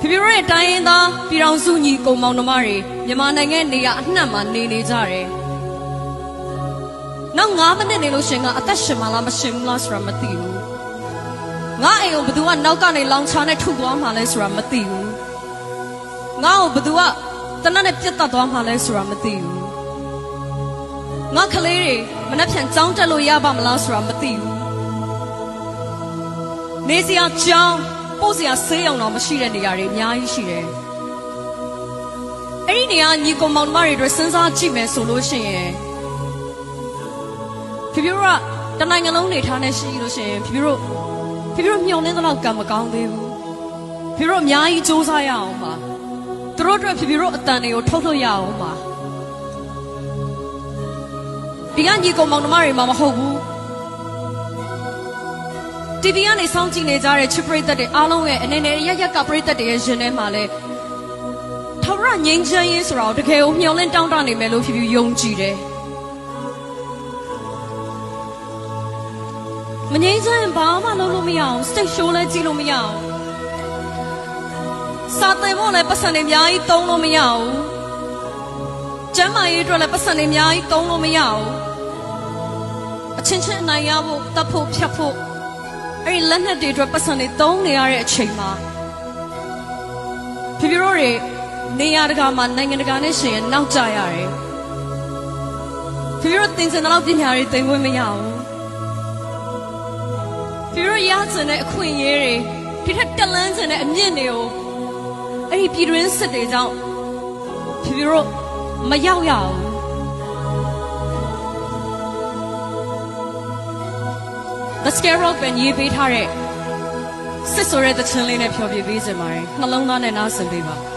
ဖေဖေတို့ရဲ့တိုင်းရင်းသားပြည်တော်စုညီကုံမောင်နှမတွေမြန်မာနိုင်ငံနေရအနှံ့မှာနေနေကြတယ်နောက်9မိနစ်နေလို့ရှရင်ကအသက်ရှင်မလားမရှင်ဘူးလားဆိုတာမသိဘူးငါအိမ်ကိုဘယ်သူကနောက်ကနေလောင်ချာနဲ့ထုသွားမှလဲဆိုတာမသိဘူးငါ့ကိုဘယ်သူကတနက်နဲ့ပြတ်တက်သွားမှလဲဆိုတာမသိဘူးငါကလေးတွေမနှက်ဖြန်ကြောင်းတက်လို့ရပါမလားဆိုတာမသိဘူးနေစရာကြောင်း ပို့စရာဆေးရုံတော့မရှိတဲ့နေရာတွေအများကြီးရှိတယ်အဲ့ဒီနေရာညီကောင်မောင်နှမတွေအတွက်စဉ်းစားကြည့်မယ်ဆိုလို့ရှိရင်ဖေဖေတို့ကတနိုင်ငံလုံးနေထားနေရှိလို့ရှိရင်ဖေဖေတို့ဖေဖေတို့မျှော်လင့်သလောက်ကံမကောင်းသေးဘူးဖေဖေတို့အများကြီးစူးစမ်းရအောင်ပါသူတို့အတွက်ဖေဖေတို့အတန်တွေကိုထုတ်ထုတ်ရအောင်ပါဒီကညီကောင်မောင်နှမတွေမှမဟုတ်ဘူး TV ကနေစောင့်ကြည့်နေကြတဲ့ချစ်ပရိသတ်တွေအားလုံးရဲ့အနေနဲ့ရရက်ကပရိသတ်တွေရဲ့ရင်ထဲမှာလဲထာဝရငြိမ်းချမ်းရေးဆိုတာကိုတကယ်ကိုမျှော်လင့်တောင်းတနေမယ်လို့ဖြည်းဖြည်းယုံကြည်တယ်။မငြိမ်းချမ်းရင်ဘာမှလုပ်လို့မရအောင်စိတ်ရှိုးလဲကြည့်လို့မရအောင်စာသင်ဖို့လည်းပတ်စံတွေအများကြီးတုံးလို့မရအောင်ကျမ်းမာရေးအတွက်လည်းပတ်စံတွေအများကြီးတုံးလို့မရအောင်အချင်းချင်းအနိုင်ရဖို့တတ်ဖို့ဖြတ်ဖို့ အဲ့ဒီလက်နက်တွေအတွက်ပတ်စံတွေတုံးနေရတဲ့အချိန်မှာဖေဖေတို့တွေနေရတကာမှာနိုင်ငံတကာနဲ့ရှင်ရင်နောက်ကျရတယ်ဖေဖေတို့သင်စင်တဲ့လောက်ပညာတွေသင်ခွင့်မရဘူးဖေဖေတို့ရစင်တဲ့အခွင့်အရေးတွေဒီထက်တက်လန်းစင်တဲ့အမြင့်တွေကိုအဲ့ဒီပြည်တွင်းစစ်တွေကြောင့်ဖေဖေတို့မရောက်ရဘူး The Scarab ပဲရေးပေးထားတဲ့စစ်ဆိုတဲ့သချင်းလေးနဲ့ဖြောပြပေးစင်ပါတယ်နှလုံးသားနဲ့နားဆင်ပေးပါ